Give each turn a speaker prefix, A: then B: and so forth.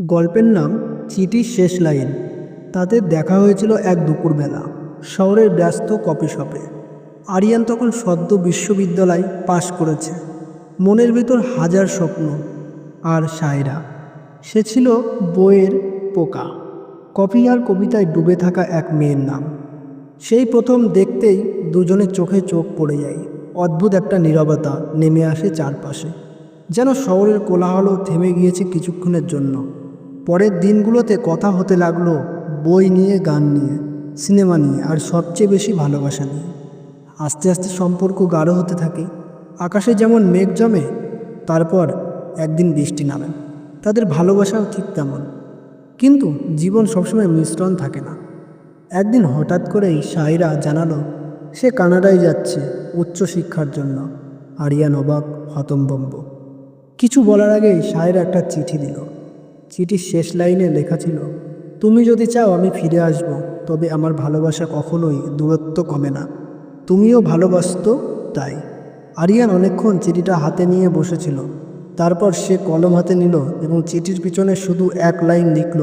A: গল্পের নাম চিঠির শেষ লাইন। তাতে দেখা হয়েছিল এক দুপুরবেলা, শহরের ব্যস্ত কপি শপে। আরিয়ান তখন সদ্য বিশ্ববিদ্যালয় পাশ করেছে। মনের ভেতর হাজার স্বপ্ন আর সায়রা। সে ছিল বইয়ের পোকা। কপি আর কবিতায় ডুবে থাকা এক মেয়ের নাম। সেই প্রথম দেখতেই দুজনের চোখে চোখ পড়ে যায়। অদ্ভুত একটা নীরবতা নেমে আসে চারপাশে। যেন শহরের কোলাহলও থেমে গিয়েছে কিছুক্ষণের জন্য। পরের দিনগুলোতে কথা হতে লাগল বই নিয়ে, গান নিয়ে, সিনেমা নিয়ে, আর সবচেয়ে বেশি ভালোবাসা নিয়ে। আস্তে আস্তে সম্পর্ক গাঢ় হতে থাকে। আকাশে যেমন মেঘ জমে, তারপর একদিন বৃষ্টি নামে। তাদের ভালোবাসাও ঠিক তেমন। কিন্তু জীবন সবসময় মিশ্রণ থাকে না। একদিন হঠাৎ করেই সাইরা জানালো, সে কানাডায় যাচ্ছে উচ্চশিক্ষার জন্য। আরিয়ান অবাক হতম্বম্ব। কিছু বলার আগেই সায়রা একটা চিঠি দিল। চিঠির শেষ লাইনে লেখা ছিল, তুমি যদি চাও আমি ফিরে আসব, তবে আমার ভালোবাসা কখনোই দূরত্ব কমে না। তুমিও ভালোবাসত তাই। আরিয়ান অনেকক্ষণ চিঠিটা হাতে নিয়ে বসেছিল। তারপর সে কলম হাতে নিল এবং চিঠির পিছনে শুধু এক লাইন লিখল